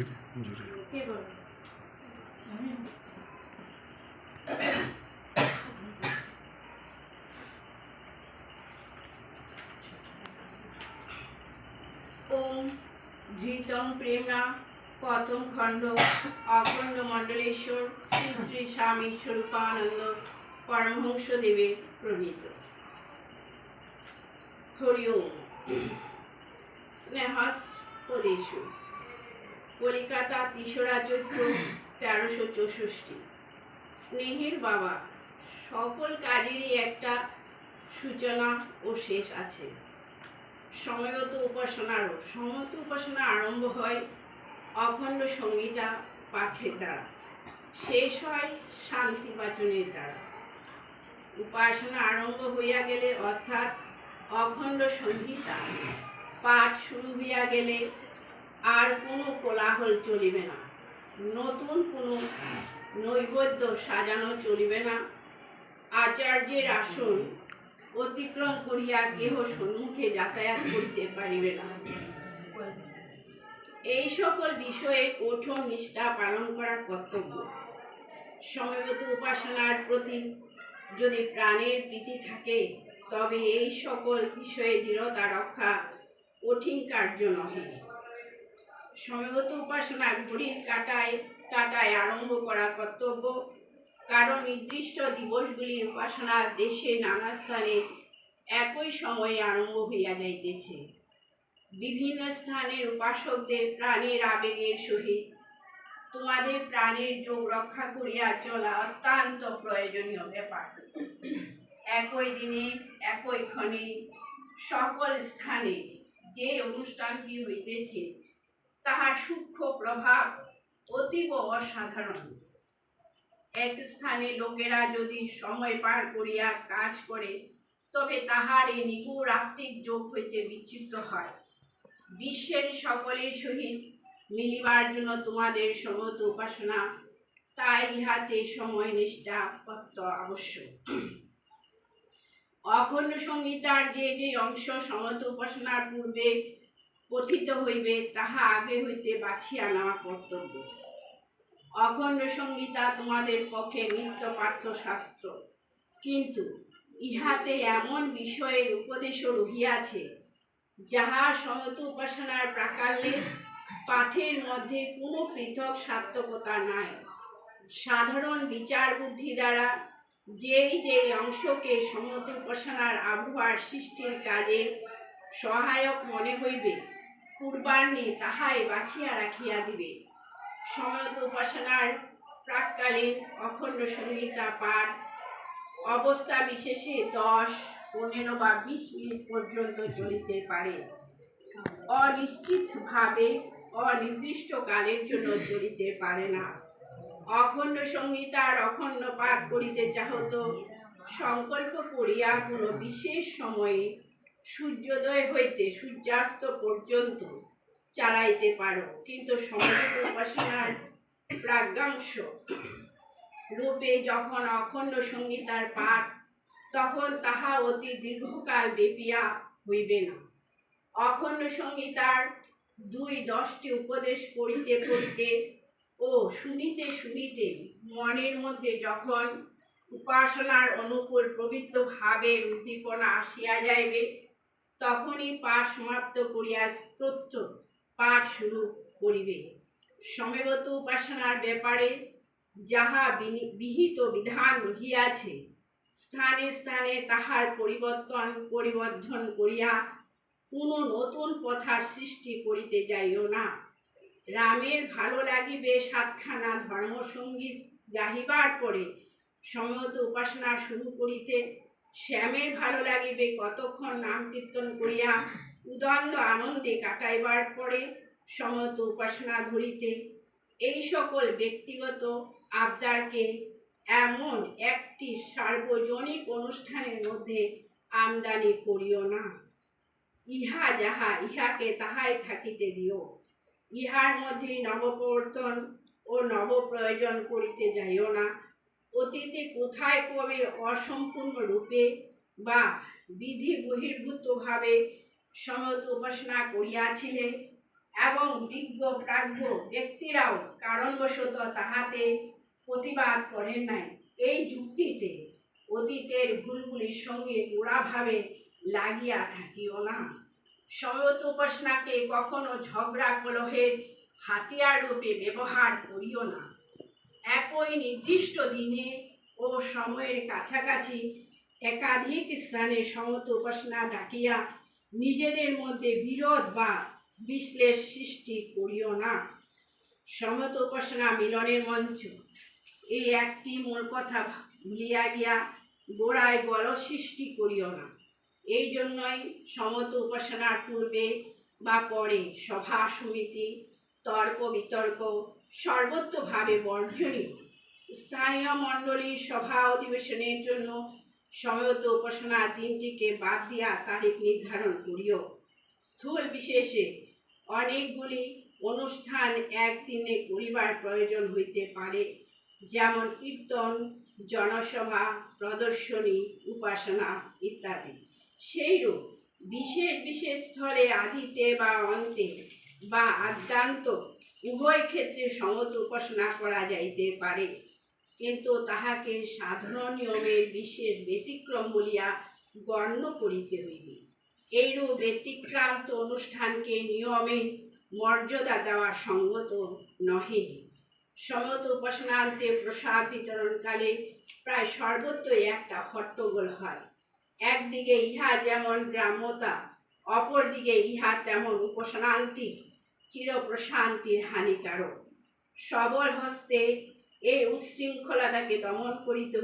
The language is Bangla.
ওম ধৃতং প্রেমা প্রথম খণ্ড অখণ্ড মণ্ডলেশ্বর শ্রী শ্রী স্বামী স্বরূপানন্দ পরমহংস দেবের প্রণীত। হরি ওম। কলিকাতা তিসরা চৈত্র তেরোশো চৌষষ্টি স্নেহের বাবা, সকল কাজেরই একটা সূচনা ও শেষ আছে। সময়গত উপাসনারও সময়ত উপাসনা আরম্ভ হয় অখণ্ড সংগীতা পাঠের দ্বারা। শেষ হয় শান্তি বাচনের দ্বারা। উপাসনা আরম্ভ হইয়া গেলে অর্থাৎ অখণ্ড সংহিতা পাঠ শুরু হইয়া গেলে আর কোনো কোলাহল চলিবে না। নতুন কোনো নৈবেদ্য সাজানো চলিবে না। আচার্যের আসন অতিক্রম করিয়া কেহ সম্মুখে যাতায়াত করিতে পারিবে না। এই সকল বিষয়ে কঠোর নিষ্ঠা পালন করা কর্তব্য। সমবেত উপাসনার প্রতি যদি প্রাণের প্রীতি থাকে, তবে এই সকল বিষয়ে দৃঢ়তা রক্ষা কঠিন কার্য নহে। সময়গত উপাসনা ঘড়ির কাটায় কাটায় আরম্ভ করা কর্তব্য। কারণ নির্দিষ্ট দিবসগুলির উপাসনা দেশে নানা স্থানে একই সময়ে আরম্ভ হইয়া যাইতেছে। বিভিন্ন স্থানের উপাসকদের প্রাণের আবেগের সহিত তোমাদের প্রাণের যোগ রক্ষা করিয়া চলা অত্যন্ত প্রয়োজনীয় ব্যাপার। একই দিনে, একই ক্ষণে সকল স্থানে যে অনুষ্ঠানটি হইতেছে তাহার সূক্ষ্ম প্রভাব অতীব অসাধারণ। এক স্থানে লোকেরা যদি সময় পার করিয়া কাজ করে, তবে তাহার এই নিগুড় আত্মিক যোগ হইতে বিচ্যুত হয়। বিশ্বের সকলের সহিত মিলিবার জন্য তোমাদের সমত উপাসনা, তাই ইহাতে সময় নিষ্ঠা অত্য আবশ্যক। অখণ্ড সংহিতার যে যে অংশ সমত উপাসনার পূর্বে পঠিত হইবে, তাহা আগে হইতে বাছিয়া নেওয়া কর্তব্য। অখণ্ড সংহিতা তোমাদের পক্ষে নিত্য পাঠ্য শাস্ত্র কিন্তু ইহাতে এমন বিষয়ের উপদেশও রহিয়াছে, যাহা সমত উপাসনার প্রাকাল্যে পাঠের মধ্যে কোনো পৃথক সার্থকতা নাই। সাধারণ বিচার বুদ্ধি দ্বারা যেই যেই অংশকে সমত উপাসনার আবহাওয়ার সৃষ্টির কাজে সহায়ক মনে হইবে পূর্বাহ্নে তাহাই বাছিয়া রাখিয়া দিবে। সমত উপাসনার প্রাককালীন অখণ্ড সংহিতা পাঠ। অবস্থা বিশেষে দশ, পনেরো বা বিশ মিনিট পর্যন্ত চলিতে পারে। অনিশ্চিতভাবে অনির্দিষ্ট কালের জন্য চলিতে পারে না। অখণ্ড সংহিতার অখণ্ড পাঠ করিতে চাহত, সংকল্প করিয়া কোনো বিশেষ সময়ে সূর্যোদয় হইতে সূর্যাস্ত পর্যন্ত চালাইতে পারো। কিন্তু উপাসনার প্রাজ্ঞাংশ রূপে যখন অখণ্ড সঙ্গীতার পাঠ, তখন তাহা অতি দীর্ঘকাল ব্যাপিয়া হইবে না। অখণ্ড সংহিতার দুই দশটি উপদেশ পড়িতে পড়িতে ও শুনিতে শুনিতে মনের মধ্যে যখন উপাসনার অনুকূল পবিত্র ভাবের উদ্দীপনা আসিয়া যাইবে তখনই পাঠ সমাপ্ত করিয়া স্তোত্র পাঠ শুরু করিবে। সমবেত উপাসনার ব্যাপারে যাহা বিহিত বিধান রহিয়াছে, স্থানে স্থানে তাহার পরিবর্তন পরিবর্ধন করিয়া কোনো নতুন পথার সৃষ্টি করিতে যাইও না। রামের ভালো লাগিবে সাতখানা ধর্মসঙ্গীত গাহিবার পরে সমত উপাসনা শুরু করিতে শ্যামের ভালো লাগিবে কতক্ষণ নাম কীর্তন করিয়া উদন্দ আনন্দে কাটাইবার পরে সমত উপাসনা ধরিতে। এই সকল ব্যক্তিগত আবদারকে এমন একটি সার্বজনিক অনুষ্ঠানের মধ্যে আমদানি করিও না। ইহা যাহা ইহাকে তাহাই থাকিতে দিও। ইহার মধ্যে নবপ্রবর্তন ও নবপ্রয়োজন করিতে যাইও না। অতীতে কোথায় কবে অসম্পূর্ণ রূপে বা বিধি বহির্ভূতভাবে সমত উপাসনা করিয়াছিলে এবং বিজ্ঞ প্রাজ্ঞ ব্যক্তিরাও কারণবশত তাহাতে প্রতিবাদ করেন নাই। এই যুক্তিতে অতীতের ভুলগুলির সঙ্গে গোড়াভাবে লাগিয়া থাকিও না। সমত উপাসনাকে কখনো ঝগড়া কলহের হাতিয়ার রূপে ব্যবহার করিও না। একই নির্দিষ্ট দিনে ও সময়ের কাছাকাছি একাধিক স্থানে সমত উপাসনা ডাকিয়া নিজেদের মধ্যে বিরোধ বা বিশ্লেষ সৃষ্টি করিও না। সমত উপাসনা মিলনের মঞ্চ। এই একটি মূল কথা ভুলিয়া গিয়া গোড়ায় গল সৃষ্টি করিও না। এই জন্যই সমত উপাসনার পূর্বে বা পরে সভা সমিতি, তর্ক বিতর্ক সর্বত্রভাবে বর্জনীয়। স্থানীয় মণ্ডলীর সভা অধিবেশনের জন্য সময়ত উপাসনার দিনটিকে বাদ দিয়া তারিখ নির্ধারণ করিও। স্থূল বিশেষে অনেকগুলি অনুষ্ঠান একদিনে করিবার প্রয়োজন হইতে পারে, যেমন কীর্তন, জনসভা, প্রদর্শনী, উপাসনা ইত্যাদি। সেইরূপ বিশেষ বিশেষ স্থলে আদিতে বা অন্তে বা আদ্যান্ত উভয় ক্ষেত্রে সমত উপাসনা করা যাইতে পারে। কিন্তু তাহাকে সাধারণ নিয়মের বিশেষ ব্যতিক্রম বলিয়া গণ্য করিতে হইবে। এইরূপ ব্যতিক্রান্ত অনুষ্ঠানকে নিয়মে মর্যাদা দেওয়া সঙ্গত নহে। সমত উপাসনান্তে প্রসাদ বিতরণকালে প্রায় সর্বত্রই একটা হট্টগোল হয়। একদিকে ইহা যেমন গ্রাম্যতা, অপরদিকে ইহা তেমন উপাসনান্তিক। চিরপ্রশান্তির হানিকারক। সবল হস্তে এই উচ্ছৃঙ্খলতাকে দমন করিতে